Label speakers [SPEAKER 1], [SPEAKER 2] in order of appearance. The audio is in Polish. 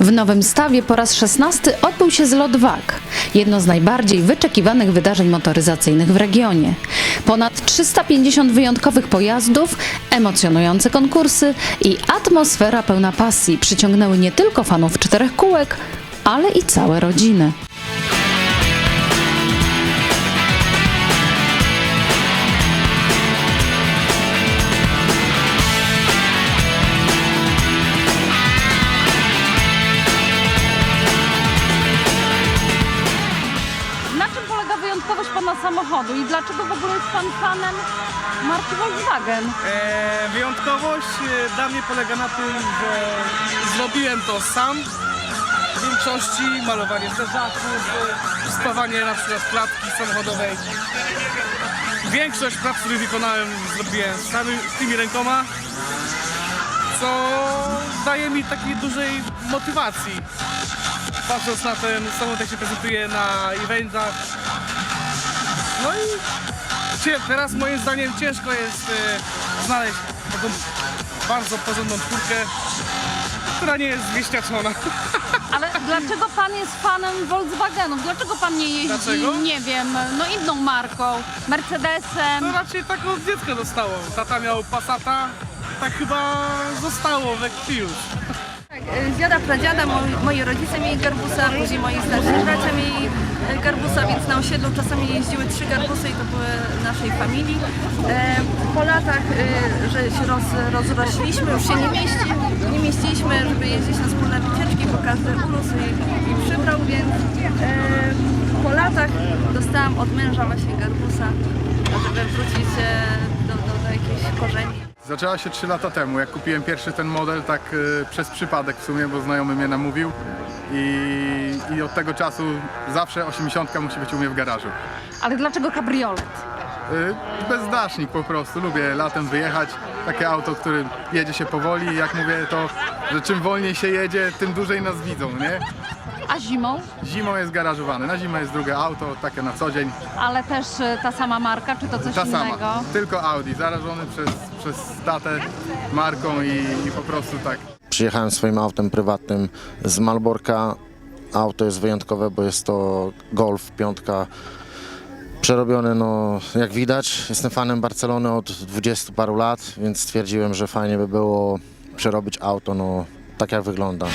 [SPEAKER 1] W Nowym Stawie po raz 16 odbył się zlot WAG, jedno z najbardziej wyczekiwanych wydarzeń motoryzacyjnych w regionie. Ponad 350 wyjątkowych pojazdów, emocjonujące konkursy i atmosfera pełna pasji przyciągnęły nie tylko fanów czterech kółek, ale i całe rodziny. Na czym polega wyjątkowość Pana samochodu i dlaczego w ogóle jest Pan fanem marki Volkswagen?
[SPEAKER 2] E, wyjątkowość e, dla mnie polega na tym, że zrobiłem to sam. W większości malowanie zderzaków, spawanie na przykład klatki samochodowej. Większość prac, które wykonałem, zrobiłem sami, tymi rękoma, co daje mi takiej dużej motywacji. Patrząc na ten samochód, jak się prezentuje na eventach. No i Teraz moim zdaniem ciężko jest e, znaleźć taką bardzo porządną czwórkę, która nie jest wieśniaczona.
[SPEAKER 1] Ale dlaczego Pan jest fanem Volkswagenów? Dlaczego Pan nie jeździ,
[SPEAKER 2] Dlaczego?
[SPEAKER 1] nie wiem, no inną marką, Mercedesem?
[SPEAKER 2] To raczej tak od dziecka dostało. Tata miał Passata, tak chyba zostało we krwi już.
[SPEAKER 3] Dziada pradziada moi, moi rodzice mieli garbusa, później moi starsi bracia mieli e, garbusa, więc na osiedlu czasami jeździły trzy garbusy i to były naszej familii. E, po latach, e, że się roz, rozrośliśmy, już się nie, mieści, nie mieściliśmy, żeby jeździć na wspólne wycieczki, bo każdy urósł i, i przybrał, więc po latach dostałam od męża właśnie garbusa, żeby wrócić
[SPEAKER 4] Zaczęła się 3 lata temu, jak kupiłem pierwszy ten model, tak y, przez przypadek w sumie, bo znajomy mnie namówił i, i od tego czasu zawsze 80 musi być u mnie w garażu.
[SPEAKER 1] Ale dlaczego kabriolet?
[SPEAKER 4] Y, bezdacznik po prostu, lubię latem wyjechać, takie auto, którym jedzie się powoli jak mówię to, że czym wolniej się jedzie, tym dłużej nas widzą, nie?
[SPEAKER 1] A zimą?
[SPEAKER 4] Zimą jest garażowane, na zimę jest drugie auto, takie na co dzień,
[SPEAKER 1] Ale też y, ta sama marka, czy to coś
[SPEAKER 4] ta
[SPEAKER 1] innego?
[SPEAKER 4] sama, tylko Audi, zarażony przez, przez tatę marką i, i po prostu tak
[SPEAKER 5] Przyjechałem swoim autem prywatnym z Malborka. Auto jest wyjątkowe, bo jest to Golf piątka przerobiony, no jak widać. Jestem fanem Barcelony od 20 paru lat, więc stwierdziłem, że fajnie by było przerobić auto, no tak jak wygląda.